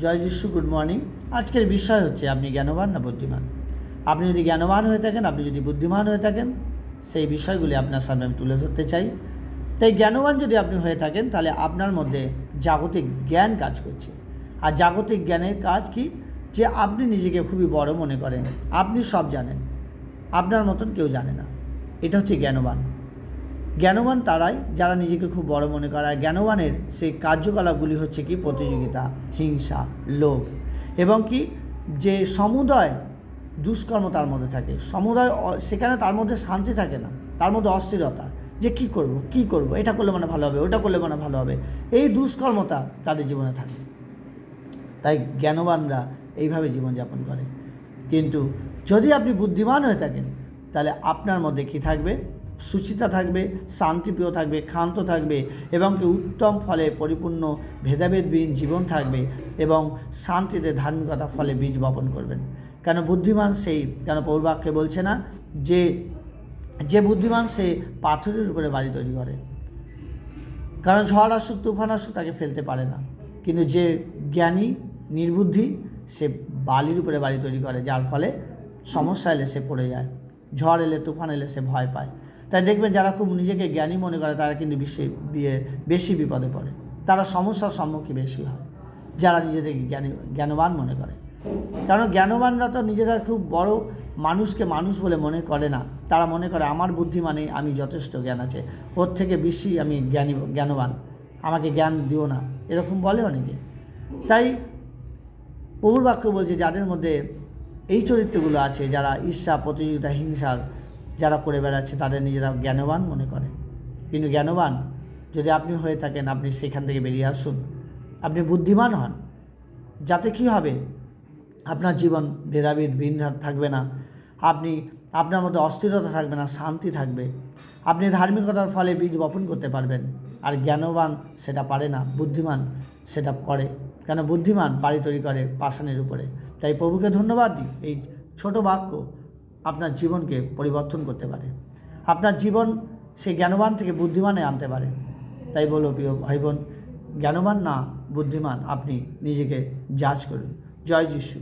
জয় যিশু good morning আজকের বিষয় হচ্ছে, আপনি জ্ঞানবান না বুদ্ধিমান? আপনি যদি জ্ঞানবান হয়ে থাকেন, আপনি যদি বুদ্ধিমান হয়ে থাকেন, সেই বিষয়গুলি আপনার সামনে আমি তুলে ধরতে চাই। তাই জ্ঞানবান যদি আপনি হয়ে থাকেন, তাহলে আপনার মধ্যে জাগতিক জ্ঞান কাজ করছে। আর জাগতিক জ্ঞানের কাজ কি? যে আপনি নিজেকে খুবই বড় মনে করেন। আপনি সব জানেন। আপনার মতন কেউ জানে না। এটা হচ্ছে জ্ঞানবান। জ্ঞানবান তারাই, যারা নিজেকে খুব বড় মনে করে আর জ্ঞানবানের সেই কার্যকলাপগুলি হচ্ছে কি? প্রতিযোগিতা, হিংসা, লোভ এবং কি? যে সমুদয় দুষ্কর্ম তার মধ্যে থাকে। সমুদয় সেখানে তার মধ্যে শান্তি থাকে না। তার মধ্যে অস্থিরতা। যে কি করব? কি করব? এটা করলে মানে ভালো হবে, ওটা করলে মানে ভালো হবে। এই দুষ্কর্মতা তাদের জীবনে থাকে। তাই জ্ঞানবানরা এইভাবে জীবনযাপন করে। কিন্তু যদি আপনি বুদ্ধিমান হয়ে থাকেন, তাহলে আপনার মধ্যে কি থাকবে? সুচিতা থাকবে, শান্তিপ্রিয় থাকবে, ক্ষান্ত থাকবে এবং কি উত্তম ফলে পরিপূর্ণ ভেদাভেদবিহীন জীবন থাকবে এবং শান্তিতে ধার্মিকতা ফলে বীজ বপন করবেন। কেন বুদ্ধিমান সেই, কেন পৌরবাক্যে বলছে না যে যে বুদ্ধিমান সে পাথরের উপরে বাড়ি তৈরি করে। কারণ ঝড় আসুক, তুফান আসুক, তাকে ফেলতে পারে না। কিন্তু যে জ্ঞানী, নির্বুদ্ধি, সে বালির উপরে বাড়ি তৈরি করে, যার ফলে সমস্যা এলে সে পড়ে যায়। ঝড় এলে, তুফান এলে সে ভয় পায়। তাই দেখবেন যারা খুব নিজেকে জ্ঞানী মনে করে, তারা কিন্তু বেশি বিয়ে- বেশি বিপদে পড়ে। তারা সমস্যার সম্মুখীন বেশি হয়, যারা নিজেদেরকে জ্ঞানী, জ্ঞানবান মনে করে। কারণ জ্ঞানবানরা তো নিজেরা খুব বড় মানুষকে মানুষ বলে মনে করে না। তারা মনে করে, আমার বুদ্ধি মানে আমি যথেষ্ট জ্ঞান আছে, ওর থেকে বেশি আমি জ্ঞানী, জ্ঞানবান। আমাকে জ্ঞান দিও না। এরকম বলে অনেকে। তাই প্রভুর বাক্য বলছে, যাদের মধ্যে এই চরিত্রগুলো আছে, যারা ঈর্ষা, প্রতিযোগিতা, হিংসার যারা করে বেড়াচ্ছে তাদের নিজেরা জ্ঞানবান মনে করে। কিন্তু জ্ঞানবান যদি আপনি হয়ে থাকেন, আপনি সেখান থেকে বেরিয়ে আসুন। আপনি বুদ্ধিমান হন। যাতে কী হবে? আপনার জীবন ভেদাভেদ ভিন থাকবে না। আপনি, আপনার মধ্যে অস্থিরতা থাকবে না, শান্তি থাকবে। আপনি ধার্মিকতার ফলে বীজ বপন করতে পারবেন। আর জ্ঞানবান সেটা পারে না, বুদ্ধিমান সেটা করে। কেন? বুদ্ধিমান বাড়ি তৈরি করে পাষাণের উপরে। তাই প্রভুকে ধন্যবাদ দিই। এই ছোট বাক্য আপনার জীবনকে পরিবর্তন করতে পারে। আপনার জীবন সেই জ্ঞানবান থেকে বুদ্ধিমানে আনতে পারে। তাই বলো প্রিয় ভাই বোন জ্ঞানবান না, বুদ্ধিমান, আপনি নিজেকে জাজ করুন। জয় যিশু।